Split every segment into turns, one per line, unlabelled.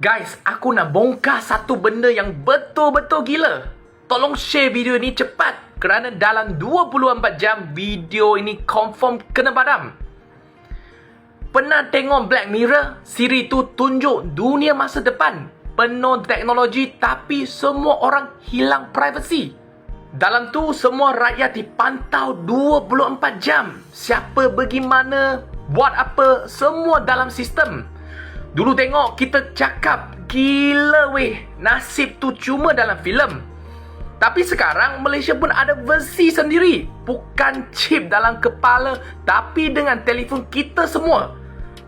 Guys, aku nak bongkar satu benda yang betul-betul gila. Tolong share video ni cepat kerana dalam 24 jam video ini confirm kena padam. Pernah tengok Black Mirror? Siri tu tunjuk dunia masa depan penuh teknologi tapi semua orang hilang privasi. Dalam tu semua rakyat dipantau 24 jam. Siapa pergi mana, buat apa, semua dalam sistem. Dulu tengok kita cakap gila weh nasib tu cuma dalam filem. Tapi sekarang Malaysia pun ada versi sendiri. Bukan chip dalam kepala tapi dengan telefon kita semua.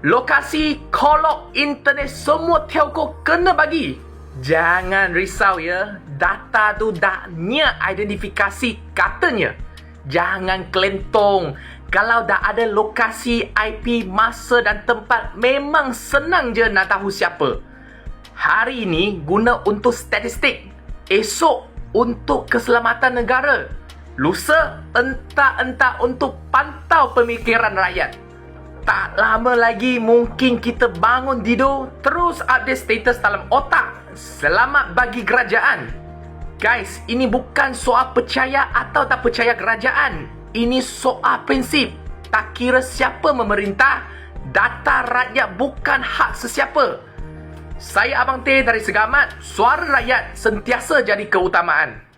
Lokasi, kolok, internet semua telco kena bagi. Jangan risau ya. Data tu dah nya identifikasi katanya. Jangan kelentong. Kalau dah ada lokasi IP, masa dan tempat, memang senang je nak tahu siapa. Hari ini guna untuk statistik. Esok untuk keselamatan negara. Lusa entah-entah untuk pantau pemikiran rakyat. Tak lama lagi mungkin kita bangun tidur terus update status dalam otak. Selamat bagi kerajaan. Guys, ini bukan soal percaya atau tak percaya kerajaan. Ini soal prinsip. Tak kira siapa memerintah, data rakyat bukan hak sesiapa. Saya Abang Teh dari Segamat, suara rakyat sentiasa jadi keutamaan.